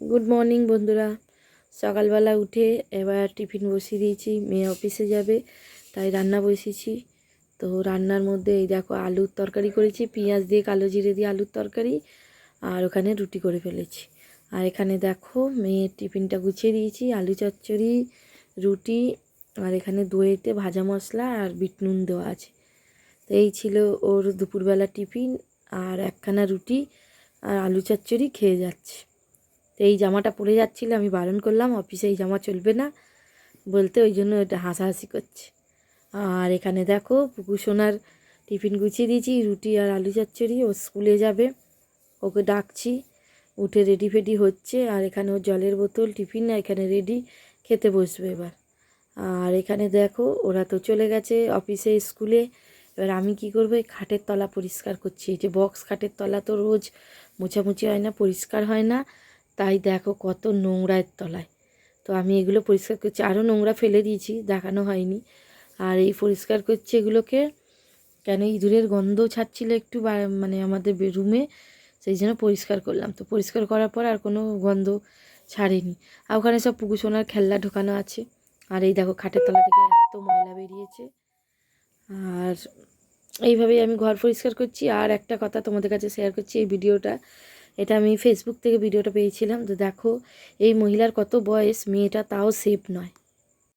Good morning বন্ধুরা। সকালবেলা উঠে এবার টিফিন বসিয়ে দিয়েছি। মেয়ে অফিসে যাবে, তাই রান্না বসিয়েছি। তো রান্নার মধ্যে এই দেখো আলুর তরকারি করেছি, পেঁয়াজ দিয়ে, কালো জিরে দিয়ে আলুর তরকারি, আর ওখানে রুটি করে ফেলেছি। আর এখানে দেখো মেয়ের টিফিনটা গুছিয়ে দিয়েছি, আলু চচ্চড়ি, রুটি, আর এখানে দইতে ভাজা মশলা আর বিট নুন দেওয়া আছে। তো এই ছিল ওর দুপুরবেলা টিফিন, আর একখানা রুটি আর আলু চচ্চড়ি খেয়ে যাচ্ছে। তো এই জামাটা পরে যাচ্ছিল, আমি বারণ করলাম, অফিসে এই জামা চলবে না। বলতে ওই জন্য এটা হাসাহাসি করছে। আর এখানে দেখো পুকু সোনার টিফিন গুছিয়ে দিয়েছি, রুটি আর আলু চচ্চড়ি, ও স্কুলে যাবে, ওকে ডাকছি, উঠে রেডি ফেডি হচ্ছে, আর এখানে ওর জলের বোতল, টিফিন, এখানে রেডি খেতে বসবে এবার। আর এখানে দেখো, ওরা তো চলে গেছে অফিসে, স্কুলে, এবার আমি কি করব, এই খাটের তলা পরিষ্কার করছি, এই যে বক্স খাটের তলা তো রোজ মোছামুছি হয় না, পরিষ্কার হয় না তাই দেখো কত নোংরার তলায়। তো আমি এগুলো পরিষ্কার করছি। আরও নোংরা ফেলে দিয়েছি, দেখানো হয়নি। আর এই পরিষ্কার করছি এগুলোকে। কেন ইঁদুরের গন্ধ ছাড়ছিল একটু মানে আমাদের রুমে, সেই জন্য পরিষ্কার করলাম। তো পরিষ্কার করার পর আর কোনো গন্ধ ছাড়েনি। আর ওখানে সব পুকু সোনার খেলনা ঢোকানো আছে। আর এই দেখো খাটের তলা থেকে এত ময়লা বেরিয়েছে। আর এইভাবেই আমি ঘর পরিষ্কার করছি। আর একটা কথা তোমাদের কাছে শেয়ার করছি এই ভিডিওটা। এটা আমি ফেসবুক থেকে ভিডিওটা পেয়েছিলাম। তো দেখো, এই মহিলার কত বয়স, মেয়েটা তাও সেফ নয়।